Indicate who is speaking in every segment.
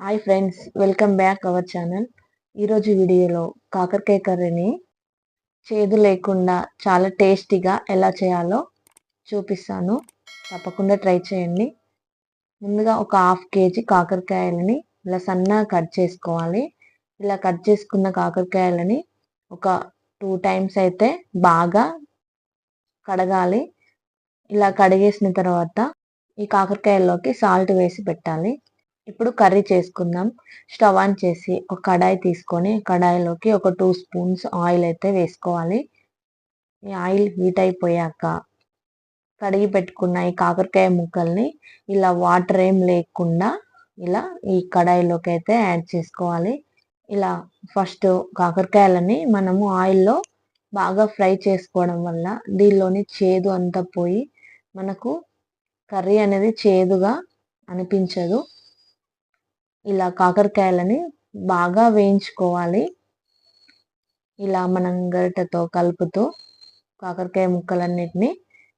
Speaker 1: Hi friends welcome back our channel ఈరోజు వీడియోలో కాకరకాయ కర్రీని చేదు లేకుండా చాలా టేస్టీగా ఎలా చేయాలో చూపిస్తాను. తప్పకుండా ట్రై చేయండి. ముందుగా ఒక హాఫ్ కేజీ కాకరకాయలని ఇలా సన్నగా కట్ చేసుకోవాలి. ఇలా కట్ చేసుకున్న కాకరకాయలని ఒక టూ టైమ్స్ అయితే బాగా కడగాలి. ఇలా కడిగేసిన తర్వాత ఈ కాకరకాయల్లోకి సాల్ట్ వేసి పెట్టాలి. ఇప్పుడు కర్రీ చేసుకుందాం. స్టవ్ ఆన్ చేసి ఒక కడాయి తీసుకొని కడాయిలోకి ఒక టూ స్పూన్స్ ఆయిల్ అయితే వేసుకోవాలి. ఈ ఆయిల్ హీట్ అయిపోయాక కడిగి పెట్టుకున్న ఈ కాకరకాయ ముక్కల్ని ఇలా వాటర్ ఏం లేకుండా ఇలా ఈ కడాయిలోకి అయితే యాడ్ చేసుకోవాలి. ఇలా ఫస్ట్ కాకరకాయలని మనము ఆయిల్లో బాగా ఫ్రై చేసుకోవడం వల్ల దీనిలోని చేదు అంతా పోయి మనకు కర్రీ అనేది చేదుగా అనిపించదు. ఇలా కాకరకాయలని బాగా వేయించుకోవాలి. ఇలా మనం గరిటెతో కలుపుతూ కాకరకాయ ముక్కలన్నిటిని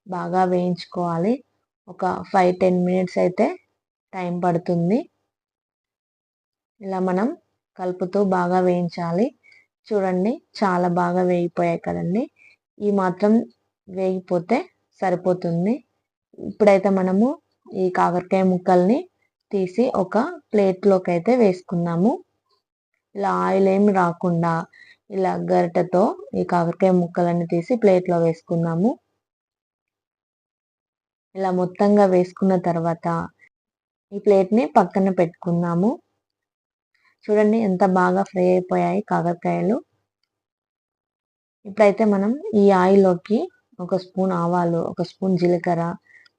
Speaker 1: బాగా వేయించుకోవాలి. ఒక ఫైవ్ టెన్ మినిట్స్ అయితే టైం పడుతుంది. ఇలా మనం కలుపుతూ బాగా వేయించాలి. చూడండి చాలా బాగా వేగిపోయాయి కదండి. ఈ మాత్రం వేగిపోతే సరిపోతుంది. ఇప్పుడైతే మనము ఈ కాకరకాయ ముక్కల్ని తీసి ఒక ప్లేట్లోకి అయితే వేసుకున్నాము. ఇలా ఆయిల్ ఏమి రాకుండా ఇలా గరిటతో ఈ కాకరకాయ ముక్కలన్నీ తీసి ప్లేట్లో వేసుకున్నాము. ఇలా మొత్తంగా వేసుకున్న తర్వాత ఈ ప్లేట్ని పక్కన పెట్టుకున్నాము. చూడండి ఎంత బాగా ఫ్రై అయిపోయాయి కాకరకాయలు. ఇప్పుడైతే మనం ఈ ఆయిల్లోకి ఒక స్పూన్ ఆవాలు ఒక స్పూన్ జీలకర్ర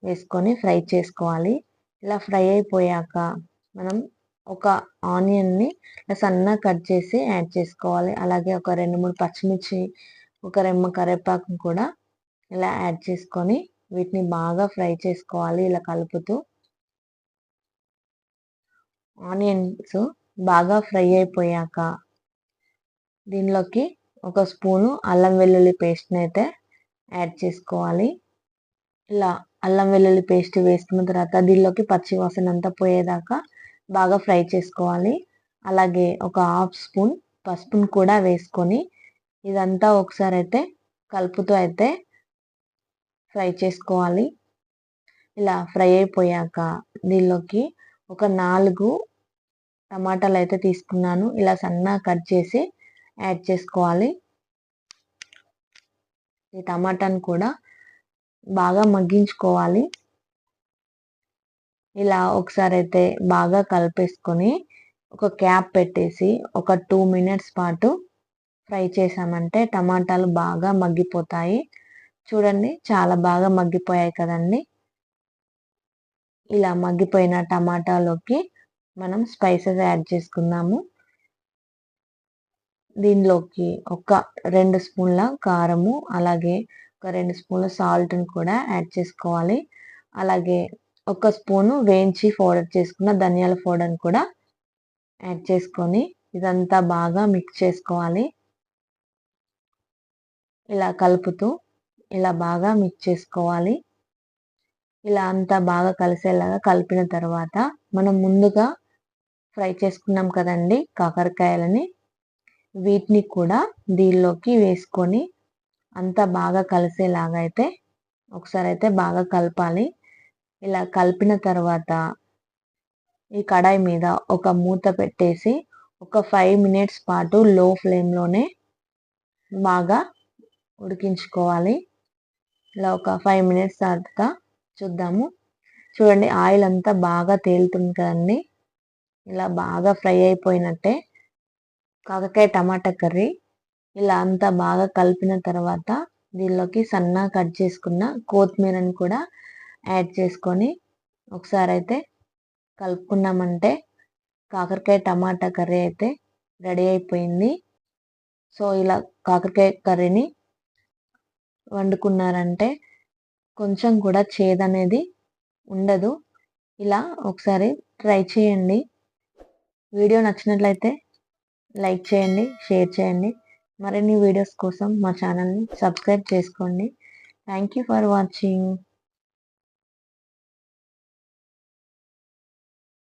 Speaker 1: వేసుకొని ఫ్రై చేసుకోవాలి. ఇలా ఫ్రై అయిపోయాక మనం ఒక ఆనియన్ని సన్నగా కట్ చేసి యాడ్ చేసుకోవాలి. అలాగే ఒక రెండు మూడు పచ్చిమిర్చి ఒక రెమ్మ కరివేపాకు కూడా ఇలా యాడ్ చేసుకొని వీటిని బాగా ఫ్రై చేసుకోవాలి. ఇలా కలుపుతూ ఆనియన్స్ బాగా ఫ్రై అయిపోయాక దీనిలోకి ఒక స్పూను అల్లం వెల్లుల్లి పేస్ట్ని అయితే యాడ్ చేసుకోవాలి. ఇలా అల్లం వెల్లుల్లి పేస్ట్ వేసుకున్న తర్వాత దీనిలోకి పచ్చి వాసన అంతా పోయేదాకా బాగా ఫ్రై చేసుకోవాలి. అలాగే ఒక హాఫ్ స్పూన్ పసుపును కూడా వేసుకొని ఇదంతా ఒకసారి అయితే కలుపుతూ అయితే ఫ్రై చేసుకోవాలి. ఇలా ఫ్రై అయిపోయాక దీనిలోకి ఒక నాలుగు టమాటాలు అయితే తీసుకున్నాను. ఇలా సన్నగా కట్ చేసి యాడ్ చేసుకోవాలి. ఈ టమాటాను కూడా బాగా మగ్గించుకోవాలి. ఇలా ఒకసారి అయితే బాగా కలిపేసుకొని ఒక క్యాప్ పెట్టేసి ఒక టూ మినిట్స్ పాటు ఫ్రై చేసామంటే టమాటాలు బాగా మగ్గిపోతాయి. చూడండి చాలా బాగా మగ్గిపోయాయి కదండి. ఇలా మగ్గిపోయిన టమాటాలోకి మనం స్పైసెస్ యాడ్ చేసుకుందాము. దీనిలోకి ఒక రెండు స్పూన్ల కారము అలాగే ఒక రెండు స్పూన్ల సాల్ట్ని కూడా యాడ్ చేసుకోవాలి. అలాగే ఒక స్పూను వేయించి పౌడర్ చేసుకున్న ధనియాల పౌడర్ని కూడా యాడ్ చేసుకొని ఇదంతా బాగా మిక్స్ చేసుకోవాలి. ఇలా కలుపుతూ ఇలా బాగా మిక్స్ చేసుకోవాలి. ఇలా అంతా బాగా కలిసేలాగా కలిపిన తర్వాత మనం ముందుగా ఫ్రై చేసుకున్నాం కదండి కాకరకాయలని వీటిని కూడా దీనిలోకి వేసుకొని అంతా బాగా కలిసేలాగా అయితే ఒకసారి అయితే బాగా కలపాలి. ఇలా కలిపిన తర్వాత ఈ కడాయి మీద ఒక మూత పెట్టేసి ఒక ఫైవ్ మినిట్స్ పాటు లో ఫ్లేమ్లోనే బాగా ఉడికించుకోవాలి. ఇలా ఒక ఫైవ్ మినిట్స్ తర్వాత చూద్దాము. చూడండి ఆయిల్ అంతా బాగా తేలుతుంది కదండి. ఇలా బాగా ఫ్రై అయిపోయినట్టే. కాకరకాయ టమాటా కర్రీ ఇలా అంతా బాగా కలిపిన తర్వాత దీనిలోకి సన్నా కట్ చేసుకున్న కొత్తిమీరని కూడా యాడ్ చేసుకొని ఒకసారి అయితే కలుపుకున్నామంటే కాకరకాయ టమాటా కర్రీ అయితే రెడీ అయిపోయింది. సో ఇలా కాకరకాయ కర్రీని వండుకున్నారంటే కొంచెం కూడా చేదనేది ఉండదు. ఇలా ఒకసారి ట్రై చేయండి. వీడియో నచ్చినట్లయితే లైక్ చేయండి షేర్ చేయండి. మరిన్ని వీడియోస్ కోసం మా ఛానల్ని సబ్స్క్రైబ్ చేసుకోండి. Thank you for watching